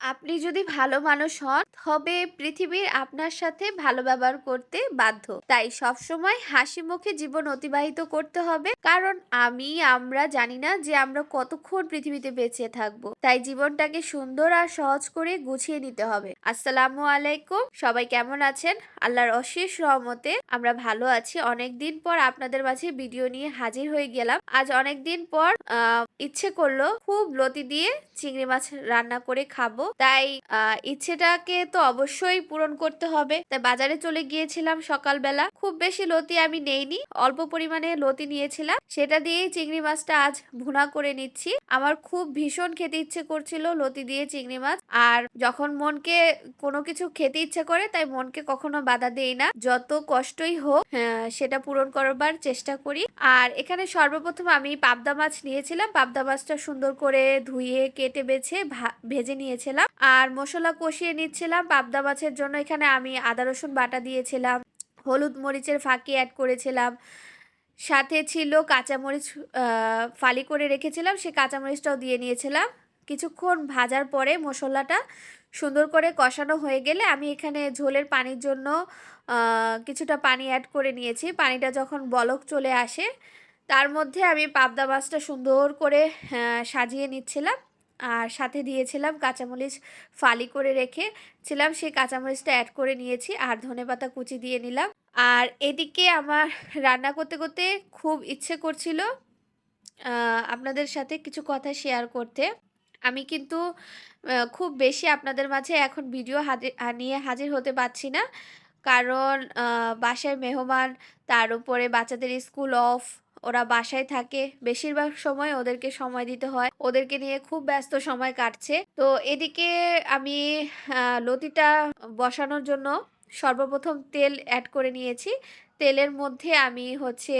আপনি যদি ভালো মানুষ হন, তবে পৃথিবীর আপনার সাথে ভালো ব্যবহার করতে বাধ্য। তাই সবসময় হাসি মুখে জীবন অতিবাহিত করতে হবে। কারণ আমি, আমরা জানি না যে আমরা কতক্ষণ পৃথিবীতে বেঁচে থাকব। তাই জীবনটাকে সুন্দর আর সহজ করে গুছিয়ে নিতে হবে। আসসালামু আলাইকুম। সবাই কেমন আছেন? আল্লাহর অশেষ রহমতে আমরা ভালো আছি। অনেক দিন পর আপনাদের মাঝে ভিডিও নিয়ে হাজির হয়ে গেলাম। আজ অনেক দিন পর ইচ্ছে করল খুব লতি দিয়ে চিংড়ি মাছ রান্না করে খাব। তাই ইচ্ছেটাকে তো অবশ্যই পূরণ করতে হবে। তাই বাজারে চলে গিয়েছিলাম সকালবেলা। খুব বেশি লতি আমি নেইনি অল্প পরিমাণে লতি নিয়েছিলাম। সেটা দিয়েই চিংড়ি মাছটা আজ ভুনা করে নিচ্ছি। আমার খুব ভীষণ খেতে ইচ্ছে করছিল লতি দিয়ে চিংড়ি মাছ। আর যখন মনকে কোনো কিছু খেতে ইচ্ছে করে তাই মনকে কখনো বাধা দেই না। যত কষ্টই হোক হ্যাঁ, সেটা পূরণ করবার চেষ্টা করি। আর এখানে সর্বপ্রথম আমি পাবদা মাছ নিয়েছিলাম। পাবদা মাছটা সুন্দর করে ধুয়ে কেটে বেছে ভেজে নিয়েছিলাম আর মশলা কষিয়ে নিচ্ছিলাম। পাবদা মাছের জন্য এখানে আমি আদা, রসুন বাটা দিয়েছিলাম, হলুদ মরিচের ফাঁকি অ্যাড করেছিলাম, সাথে ছিল কাঁচামরিচ ফালি করে রেখেছিলাম সেই কাঁচামরিচটাও দিয়ে নিয়েছিলাম। কিছুক্ষণ ভাজার পরে মশলাটা সুন্দর করে কষানো হয়ে গেলে আমি এখানে ঝোলের পানির জন্য কিছুটা পানি অ্যাড করে নিয়েছি। পানিটা যখন বলক চলে আসে, তার মধ্যে আমি পাবদা মাছটা সুন্দর করে সাজিয়ে নিচ্ছিলাম। আর সাথে দিয়েছিলাম কাঁচামরিচ ফালি করে রেখে ছিলাম, সেই কাঁচামরিচটা অ্যাড করে নিয়েছি আর ধনেপাতা কুচি দিয়ে নিলাম। আর এদিকে আমার রান্না করতে করতে খুব ইচ্ছে করছিল আপনাদের সাথে কিছু কথা শেয়ার করতে। আমি কিন্তু খুব বেশি আপনাদের মাঝে এখন ভিডিও হাজির নিয়ে হাজির হতে পারছি না। কারণ বাসায় মেহমান, তার উপরে বাচ্চাদের স্কুল অফ ওরা বাসায় থাকে। বেশিরভাগ সময় ওদেরকে সময় দিতে হয়। ওদেরকে নিয়ে খুব ব্যস্ত সময় কাটছে। তো এদিকে আমি লতিটা বসানোর জন্য সর্বপ্রথম তেল অ্যাড করে নিয়েছি। তেলের মধ্যে আমি হচ্ছে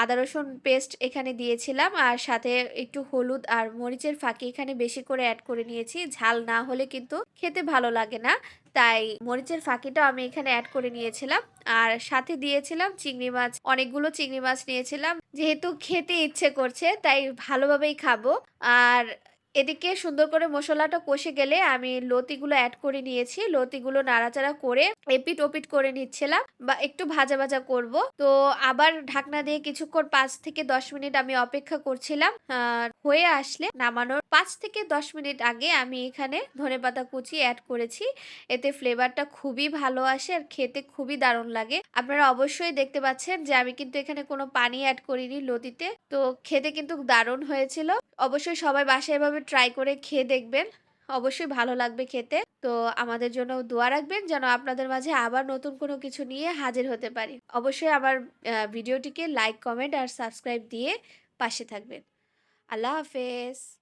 আদা, রসুন পেস্ট এখানে দিয়েছিলাম। আর সাথে একটু হলুদ আর মরিচের ফাঁকি এখানে বেশি করে অ্যাড করে নিয়েছি। ঝাল না হলে কিন্তু খেতে ভালো লাগে না। তাই মরিচের ফাঁকিটাও আমি এখানে অ্যাড করে নিয়েছিলাম। আর সাথে দিয়েছিলাম চিংড়ি মাছ। অনেকগুলো চিংড়ি মাছ নিয়েছিলাম। যেহেতু খেতে ইচ্ছে করছে, তাই ভালোভাবেই খাব। আর এদিকে সুন্দর করে মশলাটা কষে গেলে আমি লতিগুলো অ্যাড করে নিয়েছি। লতিগুলো নাড়াচাড়া করে এপিট ওপিট করে নিচ্ছিলাম বা একটু ভাজা ভাজা করব। তো আবার ঢাকনা দিয়ে কিছুক্ষণ পাঁচ থেকে দশ মিনিট আমি অপেক্ষা করছিলাম হয়ে আসলে নামানোর পাঁচ থেকে দশ মিনিট আগে আমি এখানে ধনেপাতা কুচি অ্যাড করেছি। এতে ফ্লেভারটা খুবই ভালো আসে আর খেতে খুবই দারুণ লাগে। আপনারা অবশ্যই দেখতে পাচ্ছেন যে আমি কিন্তু এখানে কোনো পানি অ্যাড করিনি লতিতে। তো খেতে কিন্তু দারুণ হয়েছিল। অবশ্যই সবাই বাসায় এভাবে ট্রাই করে খেয়ে দেখবেন। অবশ্যই ভালো লাগবে খেতে। তো আমাদের জন্য দোয়া রাখবেন যেন আপনাদের মাঝে আবার নতুন কোনো কিছু নিয়ে হাজির হতে পারি। অবশ্যই আমার ভিডিওটিকে লাইক কমেন্ট আর সাবস্ক্রাইব দিয়ে পাশে থাকবেন। আল্লাহ হাফেজ।